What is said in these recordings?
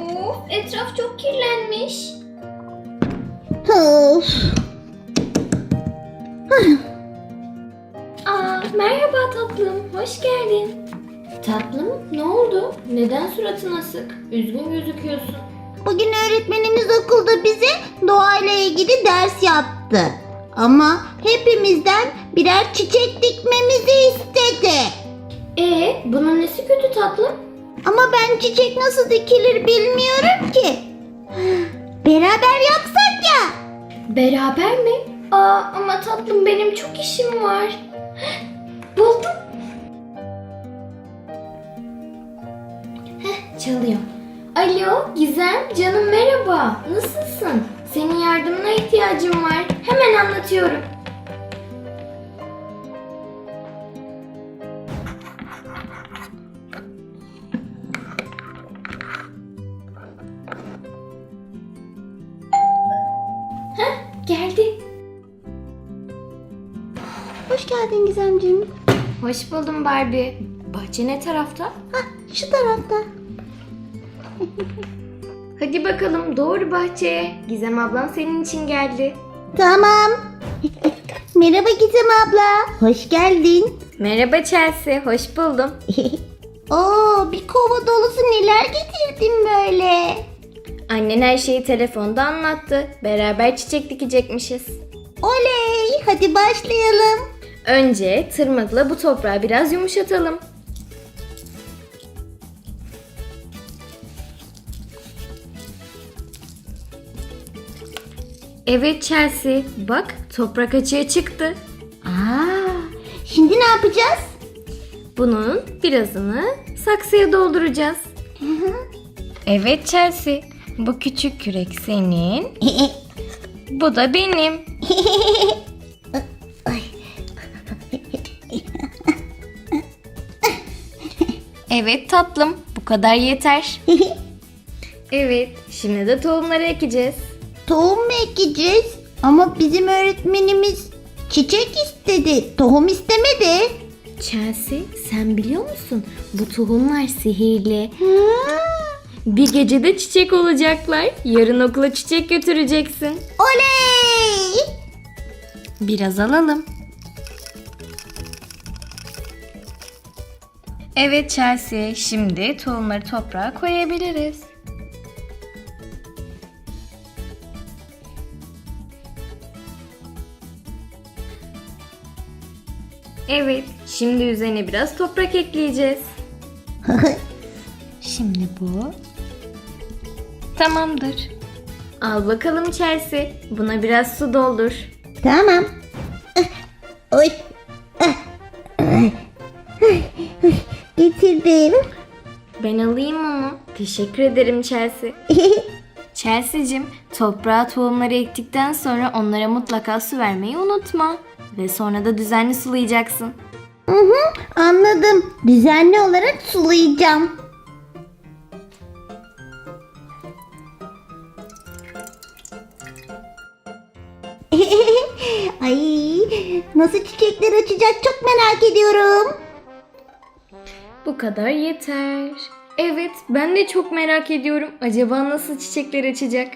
Of etraf çok kirlenmiş. Of. Aa merhaba tatlım hoş geldin. Tatlım ne oldu? Neden suratın asık? Üzgün gözüküyorsun. Bugün öğretmenimiz okulda bize doğayla ilgili ders yaptı. Ama hepimizden birer çiçek dikmemizi istedi. Ee bunun nesi kötü tatlım? Ama ben çiçek nasıl dikilir bilmiyorum ki. Beraber yapsak ya. Beraber mi? Aa ama tatlım benim çok işim var. Buldum. Heh çalıyor. Alo Gizem canım merhaba. Nasılsın? Senin yardımına ihtiyacım var. Hemen anlatıyorum. Gizemciğim. Hoş buldum Barbie. Bahçe ne tarafta? Hah şu tarafta. Hadi bakalım doğru bahçeye. Gizem ablan senin için geldi. Tamam. Merhaba Gizem abla. Hoş geldin. Merhaba Chelsea, hoş buldum. Oo bir kova dolusu neler getirdin böyle. Annen her şeyi telefonda anlattı. Beraber çiçek dikecekmişiz. Oley hadi başlayalım. Önce tırmıkla bu toprağı biraz yumuşatalım. Evet Chelsea, bak toprak açığa çıktı. Aa, şimdi ne yapacağız? Bunun birazını saksıya dolduracağız. Evet Chelsea, bu küçük kürek senin, bu da benim. Evet tatlım, bu kadar yeter. Evet, şimdi de tohumları ekeceğiz. Tohum mu ekeceğiz? Ama bizim öğretmenimiz çiçek istedi. Tohum istemedi. Chelsea, sen biliyor musun? Bu tohumlar sihirli. Bir gecede çiçek olacaklar. Yarın okula çiçek götüreceksin. oley! Biraz alalım. Evet Chelsea, şimdi tohumları toprağa koyabiliriz. Evet, şimdi üzerine biraz toprak ekleyeceğiz. Şimdi bu. Tamamdır. Al bakalım Chelsea. Buna biraz su doldur. tamam. Oy. Ben alayım onu. Teşekkür ederim Chelsea. Chelsea'cim, toprağa tohumları ektikten sonra onlara mutlaka su vermeyi unutma. Ve sonra da düzenli sulayacaksın. Hı hı, anladım. Düzenli olarak sulayacağım. Ay, nasıl çiçekler açacak çok merak ediyorum. Bu kadar yeter. Evet, ben de çok merak ediyorum. Acaba nasıl çiçekler açacak?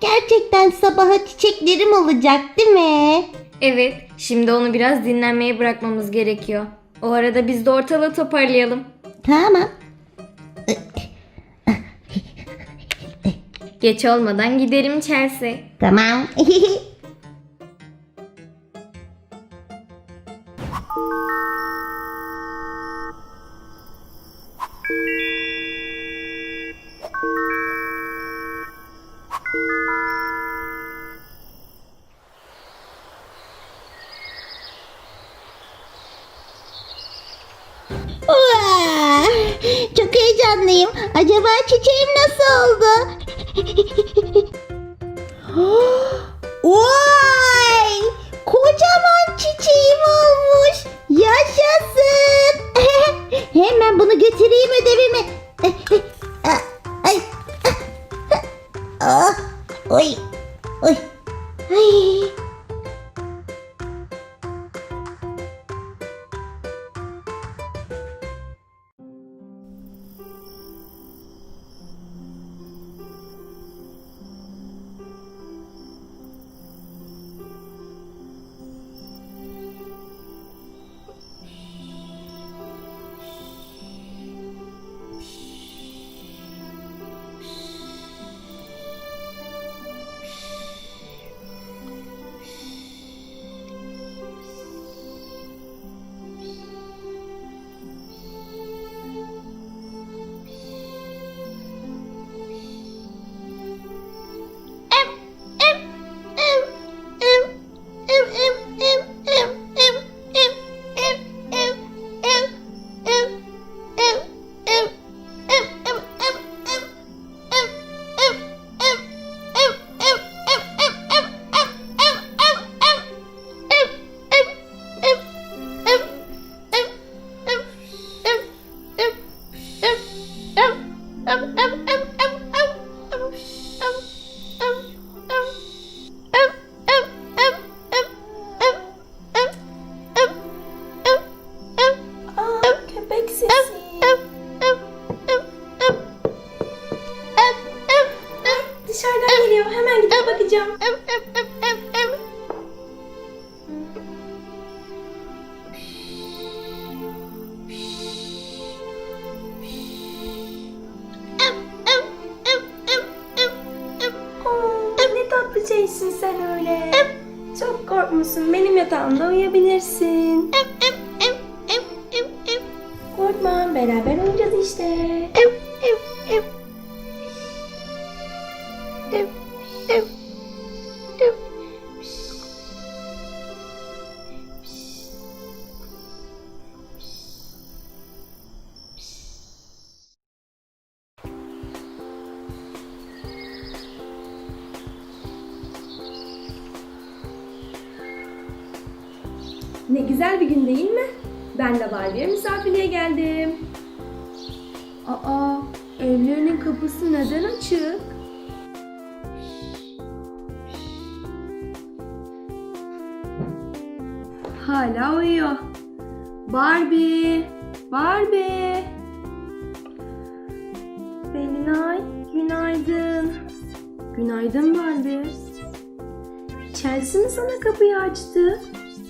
Gerçekten sabaha çiçeklerim olacak değil mi? Evet, şimdi onu biraz dinlenmeye bırakmamız gerekiyor. O arada biz de ortalığı toparlayalım. Tamam. Geç olmadan gidelim Chelsea. Tamam. Acaba çiçeğim nasıl oldu? Vay! Kocaman çiçeğim olmuş. Yaşasın. Hemen bunu götüreyim ödevime. Ay. Ah, Oy. Oy. Ay. Gidip bakacağım. Aa, ne tatlı şeysin sen öyle. Çok korkmuşsun. Benim yatağımda uyuyabilirsin. Korkma beraber oynayacağız işte. Ne güzel bir gün değil mi? Ben de Barbie'ye misafirliğe geldim. Aa, evlerinin kapısı neden açık? Hala uyuyor. Barbie, Barbie. Belinay, günaydın. Günaydın Barbie. Chelsea mi sana kapıyı açtı?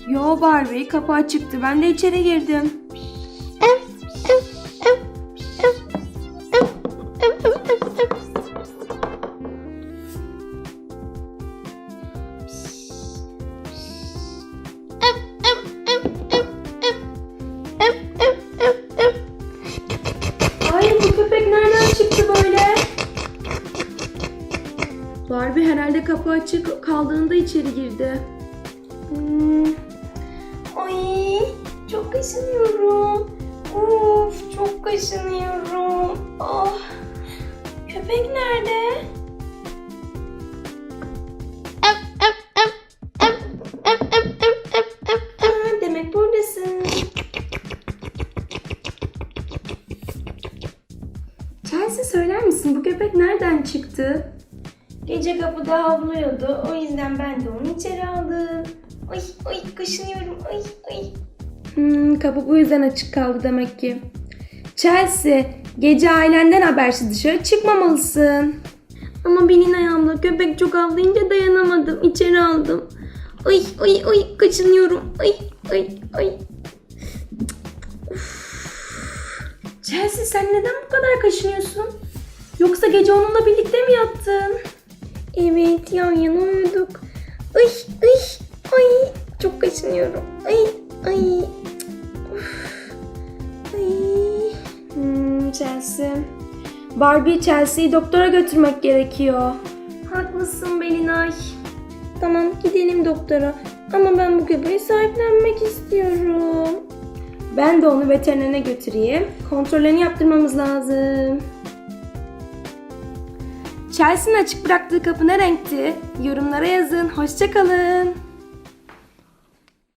Yo Barbie, kapı açıktı. Ben de içeri girdim. Ay bu köpek nereden çıktı böyle? Barbie herhalde kapı açık kaldığında içeri girdi. Kaşınıyorum. Of çok kaşınıyorum. Ah. Köpek nerede? Aa, demek buradasın. Chelsea söyler misin bu köpek nereden çıktı? Gece kapıda havlıyordu. O yüzden ben de onu içeri aldım. Ay ay kaşınıyorum. Ay ay. Hmm, kapı bu yüzden açık kaldı demek ki. Chelsea, gece ailenden habersiz dışarı çıkmamalısın. Ama benim ayağımda köpek çok havlayınca dayanamadım. İçeri aldım. Ay ay ay kaşınıyorum. Ay ay ay. Chelsea sen neden bu kadar kaşınıyorsun? Yoksa gece onunla birlikte mi yattın? Evet yan yana Barbie Chelsea'yi doktora götürmek gerekiyor. Haklısın Belinay. Tamam gidelim doktora. Ama ben bu köpeği sahiplenmek istiyorum. Ben de onu veterinere götüreyim. Kontrollerini yaptırmamız lazım. Chelsea'nin açık bıraktığı kapı ne renkti? Yorumlara yazın. Hoşçakalın.